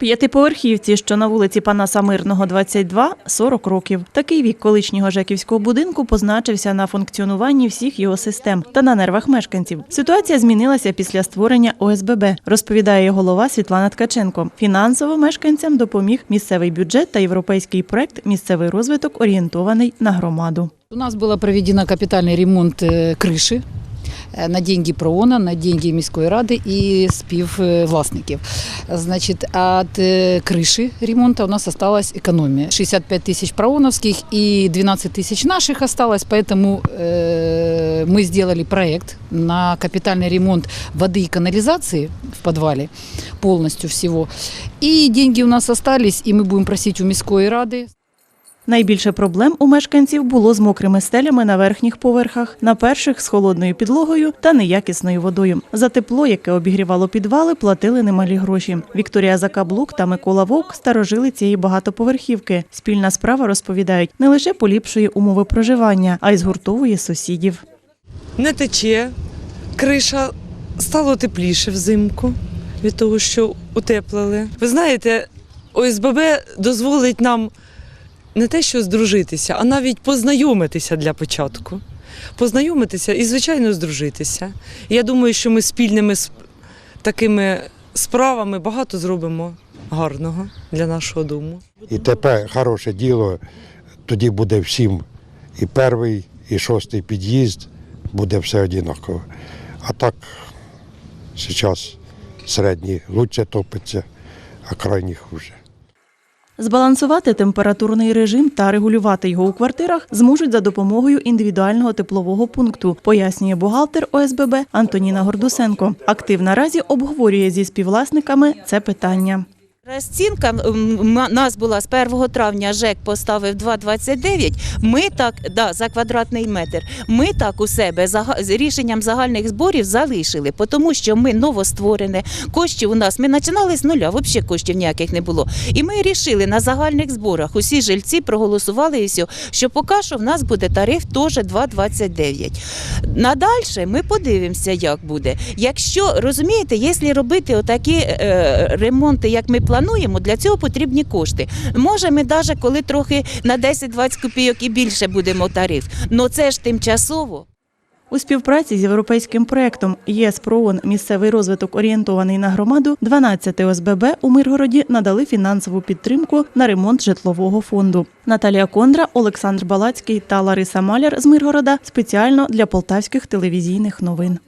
П'ятиповерхівці, що на вулиці Панаса Мирного, 22, 40 років. Такий вік колишнього жеківського будинку позначився на функціонуванні всіх його систем та на нервах мешканців. Ситуація змінилася після створення ОСББ, розповідає голова Світлана Ткаченко. Фінансово мешканцям допоміг місцевий бюджет та європейський проект Місцевий розвиток орієнтований на громаду. У нас было проведено капитальный ремонт э, крыши э, на деньги ПРООНа, на деньги міської ради і співвласників. Значить, от э, крыши ремонта у нас осталась экономия. 65 тысяч ПРООНовских и 12 тысяч наших осталось, поэтому э, мы сделали проект на капитальный ремонт воды и канализации в подвале полностью всего. И деньги у нас остались, и мы будем просить у міської ради Найбільше проблем у мешканців було з мокрими стелями на верхніх поверхах, на перших з холодною підлогою та неякісною водою. За тепло, яке обігрівало підвали, платили немалі гроші. Вікторія Закаблук та Микола Вовк старожили цієї багатоповерхівки. Спільна справа розповідають не лише поліпшує умови проживання, а й згуртовує сусідів. не тече, криша стало тепліше взимку від того, що утеплили. Ви знаєте, ОСББ дозволить нам не те, що здружитися, а навіть познайомитися для початку. Познайомитися і, звичайно, здружитися. Я думаю, що ми спільними такими справами багато зробимо гарного для нашого дому. І тепер хороше діло, тоді буде всім і перший, і шостий під'їзд, буде все однаково. А так зараз середній лучше топиться, а крайній хуже. Збалансувати температурний режим та регулювати його у квартирах зможуть за допомогою індивідуального теплового пункту, пояснює бухгалтер ОСББ Антоніна Гордусенко. Актив наразі обговорює зі співвласниками це питання. Розцінка нас була з 1 травня ЖЕК поставив 2,29. Ми так да, за квадратний метр. Ми так у себе з рішенням загальних зборів залишили, тому що ми новостворене. Коштів у нас ми починали з нуля, взагалі коштів ніяких не було. І ми рішили на загальних зборах. Усі жильці проголосували і все, що поки що в нас буде тариф теж 2,29. Надальше ми подивимося, як буде. Якщо розумієте, якщо робити отакі е, ремонти, як ми плануємо, для цього потрібні кошти. Може, ми навіть коли трохи на 10-20 копійок і більше будемо тариф. але це ж тимчасово. У співпраці з європейським проектом ЄС ПРООН місцевий розвиток орієнтований на громаду 12 ОСББ у Миргороді надали фінансову підтримку на ремонт житлового фонду. Наталія Кондра, Олександр Балацький та Лариса Маляр з Миргорода спеціально для полтавських телевізійних новин.